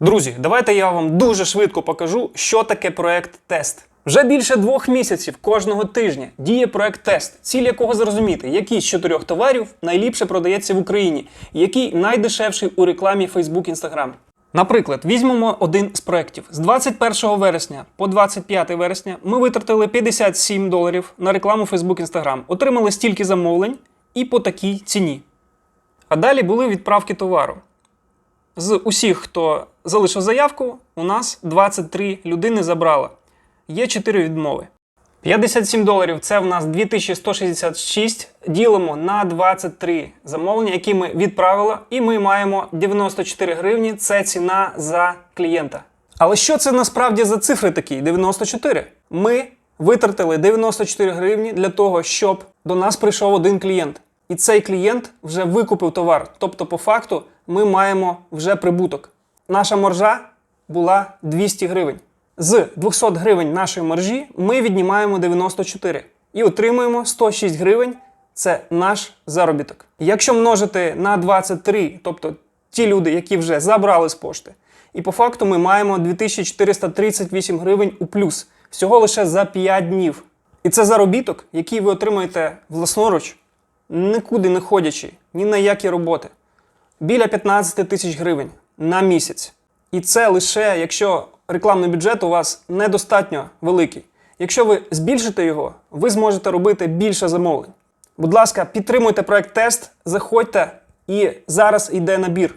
Друзі, давайте я вам дуже швидко покажу, що таке проект тест. Вже більше двох місяців кожного тижня діє проект тест, ціль якого зрозуміти, який з чотирьох товарів найліпше продається в Україні, який найдешевший у рекламі Facebook Instagram. Наприклад, візьмемо один з проєктів. З 21 вересня по 25 вересня ми витратили 57 доларів на рекламу Facebook Instagram, отримали стільки замовлень і по такій ціні. А далі були відправки товару. З усіх, хто залишив заявку, у нас 23 людини забрала. Є 4 відмови. 57 доларів це в нас 2166. Ділимо на 23 замовлення, які ми відправили, і ми маємо 94 гривні. Це ціна за клієнта. Але що це насправді за цифри такі? 94. Ми витратили 94 гривні для того, щоб до нас прийшов один клієнт. І цей клієнт вже викупив товар. Тобто, по факту, ми маємо вже прибуток. Наша маржа була 200 гривень. З 200 гривень нашої маржі ми віднімаємо 94 і отримуємо 106 гривень. Це наш заробіток. Якщо множити на 23, тобто ті люди, які вже забрали з пошти, і по факту ми маємо 2438 гривень у плюс всього лише за 5 днів. І це заробіток, який ви отримаєте власноруч, нікуди не ходячи, ні на які роботи. Біля 15 тисяч гривень на місяць. І це лише якщо рекламний бюджет у вас недостатньо великий. Якщо ви збільшите його, ви зможете робити більше замовлень. Будь ласка, підтримуйте проект тест, заходьте і зараз йде набір.